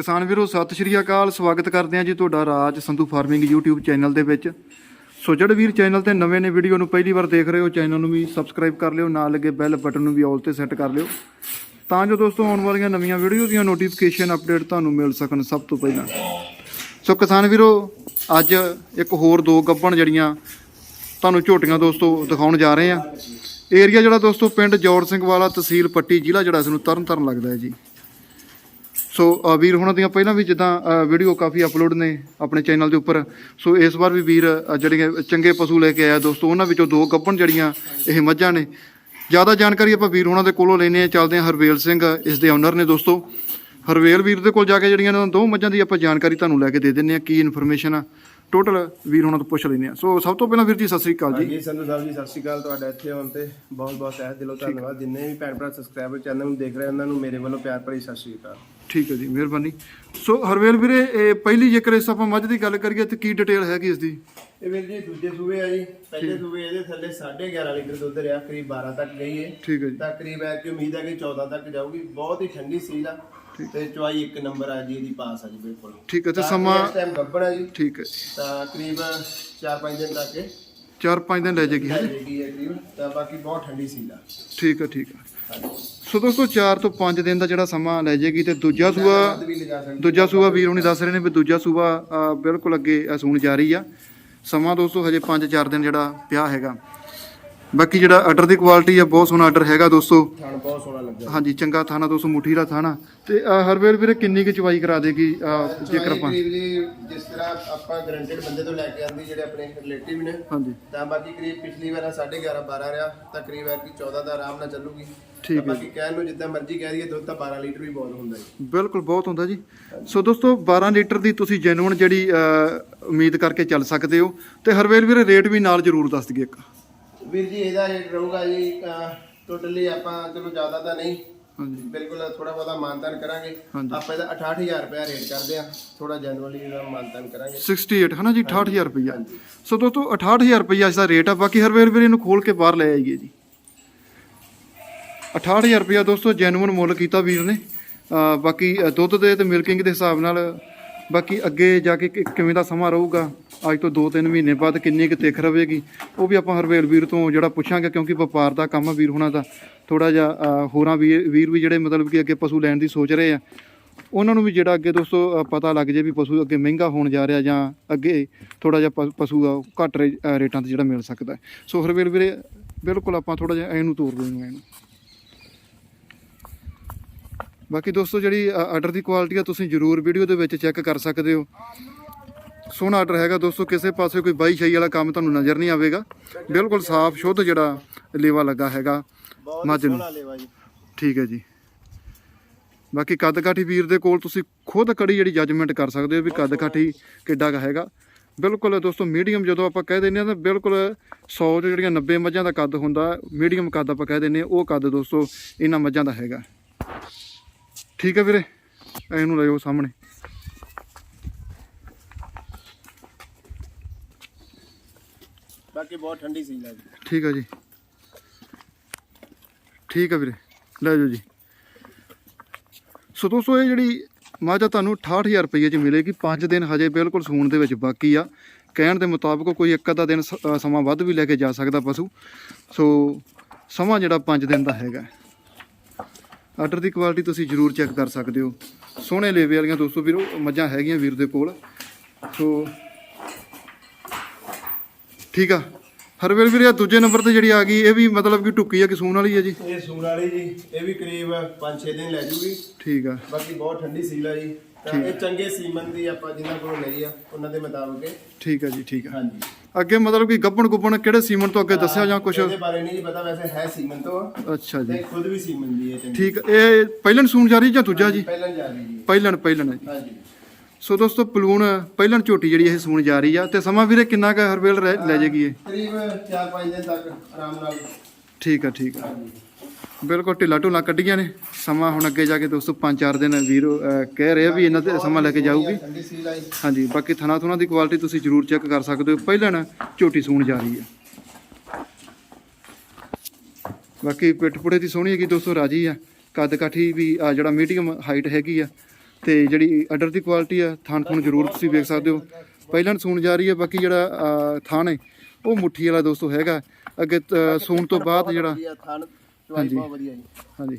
ਕਿਸਾਨ ਵੀਰੋ, ਸਤਿ ਸ਼੍ਰੀ ਅਕਾਲ। ਸਵਾਗਤ ਕਰਦੇ ਹਾਂ ਜੀ ਤੁਹਾਡਾ Raj Sandhu farming YouTube channel ਦੇ ਵਿੱਚ। ਸੋ ਜਿਹੜੇ ਵੀਰ ਚੈਨਲ ਤੇ ਨਵੇਂ ਨੇ ਵੀਡੀਓ ਨੂੰ ਪਹਿਲੀ ਵਾਰ ਦੇਖ ਰਹੇ ਹੋ, ਚੈਨਲ ਨੂੰ ਵੀ ਸਬਸਕ੍ਰਾਈਬ ਕਰ ਲਿਓ, ਨਾਲ ਲੱਗੇ ਬੈਲ ਬਟਨ ਨੂੰ ਵੀ ਆਲ ਤੇ ਸੈੱਟ ਕਰ ਲਿਓ। ਤਾਂ ਜੋ ਦੋਸਤੋ, ਆਉਣ ਵਾਲੀਆਂ ਨਵੀਆਂ ਵੀਡੀਓ ਦੀਆਂ ਨੋਟੀਫਿਕੇਸ਼ਨ ਅਪਡੇਟ ਤੁਹਾਨੂੰ ਮਿਲ ਸਕਣ ਸਭ ਤੋਂ ਪਹਿਲਾਂ। ਸੋ ਕਿਸਾਨ ਵੀਰੋ, ਅੱਜ ਇੱਕ ਹੋਰ ਦੋ ਗੱਬਣ ਜਿਹੜੀਆਂ ਤੁਹਾਨੂੰ ਝੋਟੀਆਂ ਦੋਸਤੋ ਦਿਖਾਉਣ ਜਾ ਰਹੇ ਆ ਏਰੀਆ ਜਿਹੜਾ ਦੋਸਤੋ, ਪਿੰਡ ਜੋੜ ਸਿੰਘ ਵਾਲਾ ਤਹਿਸੀਲ ਪੱਟੀ ਜ਼ਿਲ੍ਹਾ ਜਿਹੜਾ ਇਸ ਨੂੰ ਤਰਨ ਤਾਰਨ ਲੱਗਦਾ ਹੈ ਜੀ। ਸੋ ਅ, ਵੀਰ ਹੁਣਾਂ ਦੀਆਂ ਪਹਿਲਾਂ ਵੀ ਜਿੱਦਾਂ ਵੀਡੀਓ ਕਾਫੀ ਅਪਲੋਡ ਨੇ ਆਪਣੇ ਚੈਨਲ ਦੇ ਉੱਪਰ। ਸੋ ਇਸ ਵਾਰ ਵੀ ਵੀਰ ਅ, ਜਿਹੜੇ ਚੰਗੇ ਪਸ਼ੂ ਲੈ ਕੇ ਆਇਆ ਦੋਸਤੋ ਉਹਨਾਂ ਵਿੱਚੋਂ ਦੋ ਗੱਭਣ ਜਿਹੜੀਆਂ ਇਹ ਮੱਝਾਂ ਨੇ। ਜ਼ਿਆਦਾ ਜਾਣਕਾਰੀ ਆਪਾਂ ਵੀਰ ਹੁਣਾਂ ਦੇ ਕੋਲੋਂ ਲੈਨੇ ਆ ਚੱਲਦੇ ਆ ਹਰਵੇਲ ਸਿੰਘ ਇਸ ਦੇ ਓਨਰ ਨੇ ਦੋਸਤੋ। ਹਰਵੇਲ ਵੀਰ ਦੇ ਕੋਲ ਜਾ ਕੇ ਜਿਹੜੀਆਂ ਇਹਨਾਂ ਦੋ ਮੱਝਾਂ ਦੀ ਆਪਾਂ ਜਾਣਕਾਰੀ ਤੁਹਾਨੂੰ ਲੈ ਕੇ ਦੇ ਦਿੰਨੇ ਆ ਕੀ ਇਨਫੋਰਮੇਸ਼ਨ ਆ? ਟੋਟਲ ਵੀਰ ਹੁਣਾਂ ਤੋਂ ਪੁੱਛ ਲੈਨੇ ਆ ਸੋ ਸਭ ਤੋਂ ਪਹਿਲਾਂ ਵੀਰ ਜੀ ਸਤਿ ਸ੍ਰੀ ਅਕਾਲ ਜੀ। ਜੀ ਸੰਧੂ ਸਾਹਿਬ ਜੀ ਸਤਿ ਸ਼੍ਰੀ ਅਕਾਲ ਤੁਹਾਡਾ ਇੱਥੇ ਆਉਣ ਤੇ। ਬਹੁਤ ਬਹੁਤ ਤਹਿ ਦਿਲੋਂ ਧੰਨਵਾਦ। ਜਿੰਨੇ ਵੀ ਭੈਣ ਭਰਾ ਸਬਸਕ੍ਰਾਈਬਰ ਚੈਨਲ ਨੂੰ ਦੇਖ ਰਹੇ ਉਹਨਾਂ ਨੂੰ ਮੇਰੇ ਵੱਲੋਂ ਪਿਆਰ ਭਰੀ ਸਤਿ ਸ਼੍ਰੀ ਅਕਾਲ। ਠੀਕ ਹੈ ਜੀ ਮਿਹਰਬਾਨੀ। ਸੋ ਹਰਵੇਲ ਵੀਰੇ ਇਹ ਪਹਿਲੀ ਜੇਕਰ ਇਸ ਆਪਾਂ ਮੱਝ ਦੀ ਗੱਲ ਕਰੀਏ ਤੇ ਕੀ ਡਿਟੇਲ ਹੈਗੀ ਇਸ ਦੀ? ਇਹ ਵੀਰ ਜੀ ਦੂਜੇ ਸੂਬੇ ਆ ਜੀ। ਪਹਿਲੇ ਸੂਬੇ ਇਹਦੇ ਥੱਲੇ 11.5 ਲੀਟਰ ਦੁੱਧ ਰਿਹਾ ਕਰੀਬ 12 ਤੱਕ ਗਈ ਹੈ ਠੀਕ ਹੈ ਜੀ। ਤਾਂ ਕਰੀਬ ਹੈ ਕਿ ਉਮੀਦ ਹੈ ਕਿ 14 ਤੱਕ ਜਾਊਗੀ। ਬਹੁਤ ਹੀ ਠੰਡੀ ਸੀਲ ਆ ਤੇ ਚੁਆਈ ਇੱਕ ਨੰਬਰ ਆ ਜੀ ਇਹਦੀ ਪਾਸ ਆ ਜੀ ਬਿਲਕੁਲ। ਠੀਕ ਹੈ ਤੇ ਸਮਾਂ ਇਸ ਟਾਈਮ ਗੱਬੜ ਆ ਜੀ। ਠੀਕ ਹੈ। ਤਾਂ ਕਰੀਬ 4-5 ਦਿਨ ਤੱਕ ਇਹ 4-5 ਦਿਨ ਲੈ ਜਾਏਗੀ ਲੈ ਹੈ ਜਾਏਗੀ ਇਹ ਕਰੀਬ। ਤਾਂ ਬਾਕੀ ਬਹੁਤ ਠੰਡੀ ਸੀਲ ਆ। ਠੀਕ ਹੈ ਠੀਕ ਹੈ। ਹਾਂਜੀ। ਸੋ ਦੋਸਤੋ 4 ਤੋਂ 5 ਦਿਨ ਦਾ ਜਿਹੜਾ ਸਮਾਂ ਲੈ ਜਾਏਗੀ ਤੇ ਦੂਜਾ ਸੂਆ ਸਕਦੇ। ਦੂਜਾ ਸੂਆ ਵੀਰ ਹੁਣੀ ਦੱਸ ਰਹੇ ਨੇ ਵੀ ਦੂਜਾ ਸੂਆ ਅ, ਬਿਲਕੁਲ ਅੱਗੇ ਅ, ਸੂਣ ਜਾ ਰਹੀ ਆ। ਸਮਾਂ ਦੋਸਤੋ ਹਜੇ 5-4 ਦਿਨ ਜਿਹੜਾ ਪਿਆ ਹੈਗਾ। ਬਾਕੀ ਜਿਹੜਾ ਆਰਡਰ ਦੀ ਕੁਆਲਿਟੀ ਆ ਬਹੁਤ ਸੋਹਣਾ ਆਰਡਰ ਹੈਗਾ ਦੋਸਤੋ। ਥਣ ਬਹੁਤ ਸੋਹਣਾ ਲੱਗਾ ਹਾਂਜੀ ਚੰਗਾ ਥਾਣਾ ਦੋਸਤੋ ਮੁੱਠੀ ਦਾ ਥਾਣਾ। ਤੇ ਅ, ਹਰਵੇਲ ਵੀਰੇ ਕਿੰਨੀ ਕੁ ਚਵਾਈ ਕਰਾ ਦੇਗੀ ਜੇਕਰ ਆਪਾਂ ਕਰੀਬ ਜੀ ਜਿਸ ਤਰ੍ਹਾਂ ਆਪਾਂ ਗਰੰਟਡ ਬੰਦੇ ਤੋਂ ਲੈ ਕੇ ਆਂਦੀ ਜਿਹੜੇ ਆਪਣੇ ਰਿਲੇਟਿਵ ਨੇ ਹਾਂਜੀ। ਤਾਂ ਬਾਕੀ ਕਰੀਬ ਪਿਛਲੀ ਵਾਰ 11.5 12 ਰਿਹਾ ਤਾਂ ਕਰੀਬ ਐਰ ਕੀ 14 ਦਾ ਆਰਾਮ ਨਾਲ ਚੱਲੂਗੀ। ਠੀਕ ਤਾਂ ਬਾਕੀ ਕਹਿਣ ਨੂੰ ਜਿੱਦਾਂ ਮਰਜ਼ੀ ਕਹਿ ਦਈਏ ਦੁੱਧ ਤਾਂ 12 ਲੀਟਰ ਵੀ ਬਹੁਤ ਹੁੰਦਾ ਜੀ। ਬਿਲਕੁਲ ਬਹੁਤ ਹੁੰਦਾ ਜੀ। ਸੋ ਦੋਸਤੋ 12 ਲੀਟਰ ਦੀ ਤੁਸੀਂ ਜੈਨੂਨ ਜਿਹੜੀ ਉਮੀਦ ਕਰਕੇ ਚੱਲ ਸਕਦੇ ਹੋ। ਤੇ ਹਰਵੇਲ ਵੀਰੇ ਰੇਟ ਵੀ ਨਾਲ ਜ਼ਰੂਰ ਦੱਸ ਦਈਏ ਇੱਕ। ਵੀਰ ਜੀ ਇਹਦਾ ਰੇਟ ਰਹੂਗਾ ਜੀ ਟੋਟਲੀ ਆਪਾਂ ਚਲੋ ਜ਼ਿਆਦਾ ਤਾਂ ਨਹੀਂ ਹਾਂਜੀ। ਬਿਲਕੁਲ ਥੋੜਾ ਬਹੁਤਾ ਮਾਨਤਾਨ ਕਰਾਂਗੇ। ਆਪਾਂ ਇਹਦਾ 68000 ਰੁਪਏ ਰੇਟ ਕਰਦੇ ਆ ਥੋੜਾ ਜਨਰਲੀ ਇਹਦਾ ਮਾਨਤਾਨ ਕਰਾਂਗੇ। 68 ਹਨਾ ਜੀ? 68000 ਰੁਪਈਆ ਸੋ ਦੋਸਤੋ 68000 ਰੁਪਈਆ ਇਸ ਦਾ ਰੇਟ ਆ। ਬਾਕੀ ਹਰਵੇਲ ਵੀਰੇ ਨੂੰ ਖੋਲ ਕੇ ਬਾਹਰ ਲੈ ਆਈਏ ਜੀ। 68000 ਰੁਪਈਆ ਦੋਸਤੋ ਜੈਨੂਨ ਮੁੱਲ ਕੀਤਾ ਵੀਰ ਨੇ। ਬਾਕੀ ਦੁੱਧ ਦੇ ਤੇ ਮਿਲਕਿੰਗ ਦੇ ਹਿਸਾਬ ਨਾਲ ਬਾਕੀ ਅੱਗੇ ਜਾ ਕਿ- ਕਿਵੇਂ ਦਾ ਸਮਾਂ ਰਹੂਗਾ ਅੱਜ ਤੋਂ 2-3 ਮਹੀਨੇ ਬਾਅਦ ਕਿੰਨੀ ਕੁ ਤਿੱਖ ਰਵੇਗੀ, ਉਹ ਵੀ ਆਪਾਂ ਹਰਵੇਲ ਵੀਰ ਤੋਂ ਜਿਹੜਾ ਪੁੱਛਾਂਗੇ, ਕਿਉਂਕਿ ਵਪਾਰ ਦਾ ਕੰਮ ਵੀਰ ਹੋਣਾ ਦਾ ਥੋੜਾ ਜਿਹਾ ਹੋਰਾਂ ਵੀਰ ਵੀਰ ਵੀ ਜਿਹੜੇ ਮਤਲਬ ਕਿ ਅੱਗੇ ਪਸ਼ੂ ਲੈਣ ਦੀ ਸੋਚ ਰਹੇ ਆ, ਉਹਨਾਂ ਨੂੰ ਵੀ ਜਿਹੜਾ ਅੱਗੇ ਦੋਸਤੋ ਪਤਾ ਲੱਗ ਜੇ ਵੀ ਪਸ਼ੂ ਅੱਗੇ ਮਹਿੰਗਾ ਹੋਣ ਜਾ ਰਿਹਾ ਜਾਂ ਅੱਗੇ ਥੋੜਾ ਜਿਹਾ ਪ- ਪਸ਼ੂ ਆ, ਉਹ ਘੱਟ ਰੇ- ਰੇਟਾਂ ਤੇ ਜਿਹੜਾ ਮਿਲ ਸਕਦਾ ਸੋ ਹਰਵੇਲ ਵੀਰੇ, ਬਿਲਕੁਲ ਆਪਾਂ ਥੋੜਾ ਜਿਹਾ ਇਹਨੂੰ ਤੋਰ ਦੇਵਾਂਗੇ ਇਹਨੂੰ। ਬਾਕੀ ਦੋਸਤੋ ਜਿਹੜੀ ਆਰਡਰ ਦੀ ਕੁਆਲਿਟੀ ਆ, ਤੁਸੀਂ ਜਰੂਰ ਵੀਡੀਓ ਦੇ ਵਿੱਚ ਚੈੱਕ ਕਰ ਸਕਦੇ ਹੋ। ਸੋਹਣਾ ਆਰਡਰ ਹੈਗਾ ਦੋਸਤੋ ਕਿਸੇ ਪਾਸੇ ਕੋਈ ਬਾਈ ਸ਼ਾਈ ਵਾਲਾ ਕੰਮ ਤੁਹਾਨੂੰ ਨਜ਼ਰ ਨਹੀਂ ਆਵੇਗਾ। ਬਿਲਕੁਲ ਸਾਫ਼ ਸ਼ੁੱਧ ਜਿਹੜਾ ਲੇਵਾ ਲੱਗਾ ਹੈਗਾ। ਮੱਝ ਨੂੰ। ਠੀਕ ਹੈ ਜੀ। ਬਾਕੀ ਕੱਦ ਕਾਠੀ ਵੀਰ ਦੇ ਕੋਲ ਤੁਸੀਂ ਖੁਦ ਕੜੀ ਜਿਹੜੀ ਜੱਜਮੈਂਟ ਕਰ ਸਕਦੇ ਹੋ ਵੀ ਕੱਦ ਕਾਠੀ ਕਿੱਡਾ ਕੁ ਹੈਗਾ। ਬਿਲਕੁਲ ਦੋਸਤੋ ਮੀਡੀਅਮ ਜਦੋਂ ਆਪਾਂ ਕਹਿ ਦਿੰਦੇ ਆ ਤਾਂ ਬਿਲਕੁਲ 100 ਚ ਜਿਹੜੀਆਂ 90 ਮੱਝਾਂ ਦਾ ਕੱਦ ਹੁੰਦਾ ਮੀਡੀਅਮ ਕੱਦ ਆਪਾਂ ਕਹਿ ਆ ਉਹ ਕੱਦ ਦੋਸਤੋ ਇਹਨਾਂ ਮੱਝਾਂ ਦਾ ਹੈਗਾ। ਠੀਕ ਹੈ ਵੀਰੇ ਇਹਨੂੰ ਲੈ ਜਾਓ ਸਾਹਮਣੇ। ਬਾਕੀ ਬਹੁਤ ਠੰਡੀ ਸੀਲ ਹੈ ਜੀ। ਠੀਕ ਆ ਜੀ। ਠੀਕ ਆ ਵੀਰੇ। ਲੈ ਜਾਓ ਜੀ। ਸੋ ਦੋਸਤੋ, ਇਹ ਜਿਹੜੀ ਮਾਝਾ ਆ ਤੁਹਾਨੂੰ 68000 ਰੁਪਏ ਚ ਮਿਲੇਗੀ। 5 ਦਿਨ ਹਜੇ ਬਿਲਕੁਲ ਸੂਣ ਦੇ ਵਿੱਚ ਬਾਕੀ ਆ। ਕਹਿਣ ਦੇ ਮੁਤਾਬਕ ਕੋਈ ਇੱਕ ਅੱਧਾ ਦਿਨ ਸ- ਸਮਾਂ ਵੱਧ ਵੀ ਲੈ ਕੇ ਜਾ ਸਕਦਾ ਪਸ਼ੂ। ਸੋ ਸਮਾਂ ਜਿਹੜਾ 5 ਦਿਨ ਦਾ ਹੈਗਾ। ਆਰਡਰ ਦੀ ਕੁਆਲਿਟੀ ਤੁਸੀਂ ਜਰੂਰ ਚੈੱਕ ਕਰ ਸਕਦੇ ਹੋ। ਸੋਹਣੇ ਲੇਵੇ ਵਾਲੀਆਂ ਦੋਸਤੋ ਵੀਰੋ, ਮੱਝਾਂ ਹੈਗੀਆਂ ਵੀਰ ਦੇ ਕੋਲ। ਸੋ ਠੀਕ ਆ। ਹਰਵੇਲ ਵੀਰੇ ਆਹ ਦੂਜੇ ਨੰਬਰ ਤੇ ਜਿਹੜੀ ਆ ਗਈ ਇਹ ਵੀ ਮਤਲਬ ਕਿ ਟੁੱਕੀ ਆ ਕਿ ਸੂਣ ਵਾਲੀ ਆ ਜੀ? ਇਹ ਸੂਣ ਵਾਲੀ ਜੀ ਇਹ ਵੀ ਕਰੀਬ 5-6 ਦਿਨ ਲੈ ਜੂਗੀ। ਠੀਕ ਆ। ਬਾਕੀ ਬਹੁਤ ਠੰਡੀ ਸੀਲ ਆ ਜੀ। ਤਾਂ ਇਹ ਚੰਗੇ ਸੀਮਨ ਦੀ ਆਪਾਂ ਜਿਨ੍ਹਾਂ ਕੋਲ ਲਈ ਆ ਉਹਨਾਂ ਦੇ ਮੁਤਾਬਕ ਇਹ। ਠੀਕ ਆ ਜੀ ਠੀਕ ਆ। ਹਾਂਜੀ। ਅੱਗੇ ਮਤਲਬ ਕਿ ਗੱਬਣ ਗੁੱਬਣ ਕਿਹੜੇ ਸੀਮਨ ਤੋਂ ਅੱਗੇ ਦੱਸਿਆ ਜਾਂ ਕੁਝ ਇਹਦੇ ਬਾਰੇ ਨਹੀਂ ਜੀ ਪਤਾ ਵੈਸੇ ਹੈ ਸੀਮਨ ਤੋਂ। ਆ, ਅੱਛਾ ਜੀ। ਤੇ ਖੁਦ ਵੀ ਸੀਮਨ ਦੀ ਹੈ ਚੰਗੀ ਠੀਕ। ਇਹ ਪਹਿਲਣ ਸੂਣ ਜਾ ਰਹੀ ਜਾਂ ਦੂਜਾ ਜੀ? ਪਹਿਲਾਂ ਜਾ ਰਹੀ ਜੀ। ਪਹਿਲਣ ਪਹਿਲਣ ਹੈ ਜੀ। ਹਾਂਜੀ। ਸੋ ਦੋਸਤੋ ਪਲੂਣ ਪਹਿਲਣ ਝੋਟੀ ਜਿਹੜੀ ਇਹ ਸੂਣ ਜਾ ਰਹੀ ਆ ਤੇ ਸਮਾਂ ਵੀਰੇ ਕਿੰਨਾ ਕੁ ਹਰਵੇਲ ਰਹਿ- ਲੈ ਜਾਏਗੀ ਇਹ? ਕਰੀਬ 4-5 ਦਿਨ ਤੱਕ ਆਰਾਮ ਨਾਲ। ਠੀਕ ਆ ਠੀਕ ਆ। ਬਿਲਕੁਲ ਢਿੱਲਾ ਢੁੱਲਾ ਕੱਢੀਆਂ ਨੇ। ਸਮਾਂ ਹੁਣ ਅੱਗੇ ਜਾ ਕੇ ਦੋਸਤੋ 5-4 ਦਿਨ ਵੀਰ ਅਹ, ਕਹਿ ਰਹੇ ਆ ਵੀ ਇਹਨਾਂ ਤੇ ਸਮਾਂ ਲੈ ਕੇ ਜਾਊਗੀ। ਠੰਡੀ ਆ ਹਾਂਜੀ ਬਾਕੀ ਥਣਾ ਥੁਣਾ ਦੀ ਕੁਆਲਿਟੀ ਤੁਸੀਂ ਜਰੂਰ ਚੈੱਕ ਕਰ ਸਕਦੇ ਹੋ। ਪਹਿਲਣ ਝੋਟੀ ਸੂਣ ਜਾ ਰਹੀ ਹੈ ਬਾਕੀ ਪਿੱਠ ਪੁੜੇ ਦੀ ਸੋਹਣੀ ਹੈਗੀ ਦੋਸਤੋ ਰਾਜੀ ਆ। ਕੱਦ ਕਾਠੀ ਵੀ ਆ ਜਿਹੜਾ ਮੀਡੀਅਮ ਹਾਈਟ ਹੈਗੀ ਆ। ਤੇ ਜਿਹੜੀ ਅਡਰ ਦੀ ਕੁਆਲਿਟੀ ਆ ਥਾਨ ਥੂਣ ਜ਼ਰੂਰ ਤੁਸੀਂ ਵੇਖ ਸਕਦੇ ਹੋ। ਪਹਿਲਾਂ ਸੂਣ ਜਾ ਰਹੀ ਹੈ ਬਾਕੀ ਜਿਹੜਾ ਥਾਨ ਹੈ ਉਹ ਮੁੱਠੀ ਵਾਲਾ ਦੋਸਤੋ ਹੈਗਾ। ਅੱਗੇ ਸੂਣ ਤੋਂ ਬਾਅਦ ਜਿਹੜਾ ਹਾਂਜੀ। ਹਾਂਜੀ ਹਾਂਜੀ।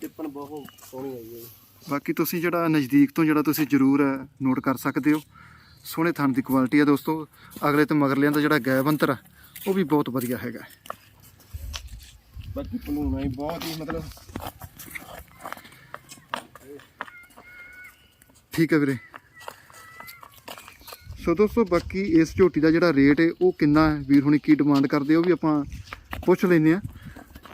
ਟਿੱਪਣ ਬਹੁਤ ਸੋਹਣੀ ਆਈ ਹੈ ਜੀ। ਬਾਕੀ ਤੁਸੀਂ ਜਿਹੜਾ ਨਜ਼ਦੀਕ ਤੋਂ ਜਿਹੜਾ ਤੁਸੀਂ ਜ਼ਰੂਰ ਨੋਟ ਕਰ ਸਕਦੇ ਹੋ ਸੋਹਣੇ ਥਣ ਦੀ ਕੁਆਲਿਟੀ ਆ ਦੋਸਤੋ। ਅਗਲੇ ਤੇ ਮਗਰਲਿਆਂ ਦਾ ਜਿਹੜਾ ਗੈਬ ਅੰਤਰ ਆ ਉਹ ਵੀ ਬਹੁਤ ਵਧੀਆ ਹੈਗਾ। ਬਾਕੀ ਭਲੂਣਾ ਹੀ ਬਹੁਤ ਹੀ ਮਤਲਬ ਠੀਕ ਹੈ ਵੀਰੇ। ਸੋ ਦੋਸਤੋ, ਬਾਕੀ ਇਸ ਝੋਟੀ ਦਾ ਜਿਹੜਾ ਰੇਟ ਹੈ, ਉਹ ਕਿੰਨਾ ਹੈ? ਵੀਰ ਹੁਣੀ ਕੀ ਡਿਮਾਂਡ ਕਰਦੇ ਉਹ ਵੀ ਆਪਾਂ ਪੁੱਛ ਲੈਂਦੇ ਆ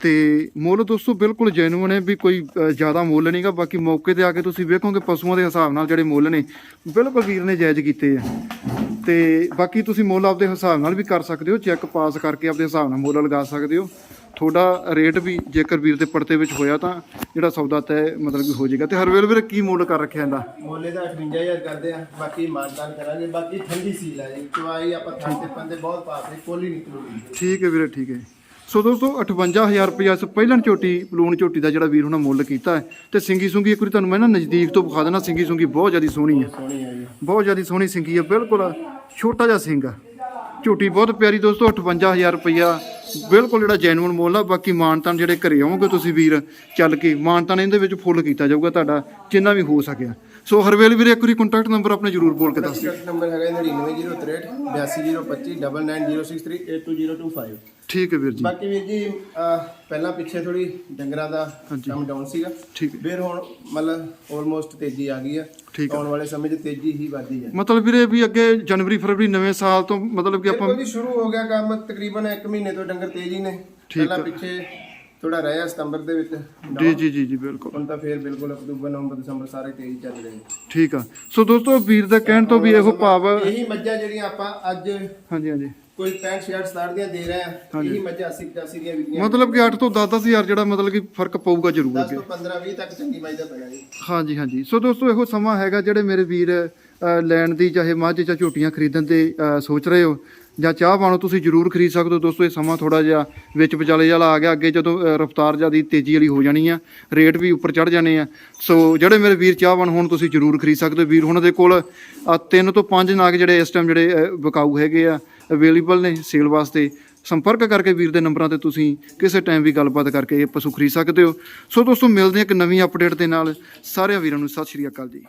ਤੇ ਮੁੱਲ ਦੋਸਤੋ, ਬਿਲਕੁਲ ਜੈਨੂਨ ਹੈ ਵੀ ਕੋਈ ਜ਼ਿਆਦਾ ਮੁੱਲ ਨਹੀਂਗਾ ਬਾਕੀ ਮੌਕੇ ਤੇ ਆ ਕੇ ਤੁਸੀਂ ਵੇਖੋਗੇ, ਪਸ਼ੂਆਂ ਦੇ ਹਿਸਾਬ ਨਾਲ ਜਿਹੜੇ ਮੁੱਲ ਨੇ, ਬਿਲਕੁਲ ਵੀਰ ਨੇ ਜਾਇਜ਼ ਕੀਤੇ ਆ। ਤੇ ਬਾਕੀ ਤੁਸੀਂ ਮੁੱਲ ਆਪਦੇ ਹਿਸਾਬ ਨਾਲ ਵੀ ਕਰ ਸਕਦੇ ਹੋ, ਚੈੱਕ ਪਾਸ ਕਰਕੇ ਆਪਦੇ ਹਿਸਾਬ ਨਾਲ ਮੁੱਲ ਲਗਾ ਸਕਦੇ ਹੋ। ਤੁਹਾਡਾ ਰੇਟ ਵੀ ਜੇਕਰ ਵੀਰ ਦੇ ਪੜਤੇ ਵਿੱਚ ਹੋਇਆ ਤਾਂ ਜਿਹੜਾ ਸੌਦਾ ਤੈਅ ਮਤਲਬ ਕਿ ਹੋ ਜਾਏਗਾ। ਤੇ ਹਰਵੇਲ ਵੀਰ ਕੀ ਮੁੱਲ ਕਰ ਰੱਖਿਆ ਇਹਦਾ? ਮੋਲੇ ਦਾ 58000 ਕਰਦੇ ਆ ਬਾਕੀ ਮਾਨਦਾਨ ਕਰਾਂਗੇ ਬਾਕੀ ਠੰਡੀ ਸੀਲ ਹੈ ਜੀ। ਚਵਾਈ ਆਪਾਂ ਟਿੱਪਣ ਤੇ ਬਹੁਤ ਪਾਸੇ ਕੋਲੀ ਨਿਕਲੂਗੀ ਠੀਕ ਹੈ ਵੀਰੇ ਠੀਕ ਹੈ। ਸੋ ਦੋਸਤੋ 58000 ਰੁਪਇਆ ਇਸ ਪਹਿਲਣ ਝੋਟੀ ਪਲੂਣ ਝੋਟੀ ਦਾ ਜਿਹੜਾ ਵੀਰ ਹੁਣਾਂ ਮੁੱਲ ਕੀਤਾ ਹੈ। ਤੇ ਸਿੰਗੀ ਸੁੰਗੀ ਇੱਕ ਵਾਰੀ ਤੁਹਾਨੂੰ ਮੈਂ ਨਾ ਨਜ਼ਦੀਕ ਤੋਂ ਵਿਖਾ ਦੇਣਾ ਸਿੰਗੀ ਸੁੰਗੀ ਬਹੁਤ ਜ਼ਿਆਦਾ ਸੋਹਣੀ ਹੈ। ਬਹੁਤ ਜ਼ਿਆਦਾ ਸੋਹਣੀ ਸਿੰਗੀ ਹੈ ਬਿਲਕੁਲ ਛੋਟਾ ਜਿਹਾ ਸਿੰਘ ਆ। ਝੋਟੀ ਬਹੁਤ ਪਿਆਰੀ ਦੋਸਤੋ 58000 ਰੁਪਇਆ ਬਿਲਕੁਲ ਜਿਹੜਾ ਜੈਨੂਨ ਮੁੱਲ ਆ, ਬਾਕੀ ਮਾਨਤਾਨ ਜਿਹੜੇ ਘਰੇ ਆਉਂਗੇ ਤੁਸੀਂ ਵੀਰ, ਚੱਲ ਕੇ ਮਾਨਤਾਨ ਇਹਦੇ ਵਿੱਚ ਫੁੱਲ ਕੀਤਾ ਜਾਊਗਾ ਤੁਹਾਡਾ, ਜਿੰਨਾ ਵੀ ਹੋ ਸਕਿਆ। ਸੋ ਹਰਵੇਲ ਵੀਰੇ ਇੱਕ ਵਾਰੀ ਕੰਟੈਕਟ ਨੰਬਰ ਆਪਣੇ ਜ਼ਰੂਰ ਬੋਲ ਕੇ ਦੱਸ ਦਿਓ। ਕੰਟੈਕਟ ਨੰਬਰ ਹੈਗਾ 9903 82025 9902682025 ਠੀਕ ਹੈ ਵੀਰ ਜੀ। ਬਾਕੀ ਵੀਰ ਜੀ ਪਹਿਲਾਂ ਪਿੱਛੇ ਥੋੜੀ ਡੰਗਰਾਂ ਦਾ। ਕੰਮ ਡਾਊਨ ਸੀਗਾ। ਫਿਰ ਹੁਣ ਮਤਲਬ ਆਲਮੋਸਟ ਤੇਜ਼ੀ ਆ ਗਈ ਆ। ਆਉਣ ਵਾਲੇ ਸਮੇਂ 'ਚ ਤੇਜ਼ੀ ਹੀ ਵਧਦੀ ਹੈ ਮਤਲਬ ਵੀਰੇ ਵੀ ਅੱਗੇ ਜਨਵਰੀ ਫਰਵਰੀ ਨਵੇਂ ਸਾਲ ਤੋਂ ਮਤਲਬ ਕਿ ਆਪਾਂ ਜੀ ਸ਼ੁਰੂ ਹੋ ਗਿਆ ਕੰਮ ਤਕਰੀਬਨ 1 ਮਹੀਨੇ ਤੋਂ ਡੰਗਰ ਤੇਜ਼ੀ ਨੇ। ਪਹਿਲਾਂ ਪਿੱਛੇ ਥੋੜਾ ਰਿਹਾ ਸਤੰਬਰ ਦੇ ਵਿੱਚ। ਜੀ ਜੀ ਜੀ ਜੀ ਬਿਲਕੁਲ। ਹੁਣ ਤਾਂ ਫੇਰ ਬਿਲਕੁਲ ਅਕਤੂਬਰ ਨਵੰਬਰ ਦਸੰਬਰ ਸਾਰੇ ਤੇਜ਼ੀ ਚੱਲ ਰਹੇ ਨੇ। ਠੀਕ ਆ। ਸੋ ਦੋਸਤੋ ਵੀਰ ਦਾ ਕਹਿਣ ਤੋਂ ਵੀ ਇਹੋ ਭਾਵ ਇਹੀ ਮੱਝਾਂ ਜਿਹੜੀਆਂ ਆਪਾਂ ਅੱਜ ਹਾਂਜੀ ਹਾਂਜੀ। ਕੋਈ 65 66 67 ਦੀਆਂ ਦੇ ਰਹੇ ਆ ਇਹੀ ਮੱਝਾਂ 80 85 ਦੀਆਂ ਵਿਕੀਆਂ ਮਤਲਬ ਕਿ 8 ਤੋਂ 10 ਹਜ਼ਾਰ ਜਿਹੜਾ ਮਤਲਬ ਕਿ ਫ਼ਰਕ ਪਊਗਾ ਜ਼ਰੂਰ 10 ਤੋਂ 15 20 ਤੱਕ ਚੰਗੀ ਮੱਝ ਦਾ ਪੈਣਾ ਜੀ। ਹਾਂਜੀ ਹਾਂਜੀ। ਸੋ ਦੋਸਤੋ ਇਹੋ ਸਮਾਂ ਹੈਗਾ ਜਿਹੜੇ ਮੇਰੇ ਵੀਰ ਲੈਣ ਦੀ ਚਾਹੇ ਮੱਝ ਜਾਂ ਝੋਟੀਆਂ ਖਰੀਦਣ ਦੇ ਸੋਚ ਰਹੇ ਹੋ। ਜਾਂ ਚਾਹ ਪਾਣੋ ਤੁਸੀਂ ਜ਼ਰੂਰ ਖਰੀਦ ਸਕਦੇ ਹੋ ਦੋਸਤੋ ਇਹ ਸਮਾਂ ਥੋੜਾ ਜਿਹਾ ਵਿੱਚ ਵਿਚਾਲੇ ਵਾਲਾ ਆ ਗਿਆ। ਅੱਗੇ ਜਦੋਂ ਰਫ਼ਤਾਰ ਜ਼ਿਆਦਾ ਤੇਜ਼ੀ ਵਾਲੀ ਹੋ ਜਾਣੀ ਆ ਰੇਟ ਵੀ ਉੱਪਰ ਚੜ ਜਾਣੇ ਆ। ਸੋ ਜਿਹੜੇ ਮੇਰੇ ਵੀਰ ਚਾਹਵਾਨ ਹੁਣ ਤੁਸੀਂ ਜ਼ਰੂਰ ਖਰੀਦ ਸਕਦੇ ਹੋ। ਵੀਰ ਹੁਣ ਦੇ ਕੋਲ ਤਿੰਨ ਤੋਂ ਪੰਜ ਨਾਗ ਜਿਹੜੇ ਇਸ ਟਾਈਮ ਜਿਹੜੇ ਅ, ਵਿਕਾਊ ਹੈਗੇ ਆ ਅਵੇਲੇਬਲ ਨੇ ਸੇਲ ਵਾਸਤੇ। ਸੰਪਰਕ ਕਰਕੇ ਵੀਰ ਦੇ ਨੰਬਰਾਂ ਤੇ ਤੁਸੀਂ ਕਿਸੇ ਟਾਈਮ ਵੀ ਗੱਲਬਾਤ ਕਰਕੇ ਇਹ ਪਸ਼ੂ ਖਰੀਦ ਸਕਦੇ ਹੋ। ਸੋ ਦੋਸਤੋ ਮਿਲਦੇ ਹਾਂ ਇੱਕ ਨਵੀਂ ਅਪਡੇਟ ਦੇ ਨਾਲ। ਸਾਰਿਆਂ ਵੀਰਾਂ ਨੂੰ ਸਤਿ ਸ਼੍ਰੀ ਅਕਾਲ ਜੀ।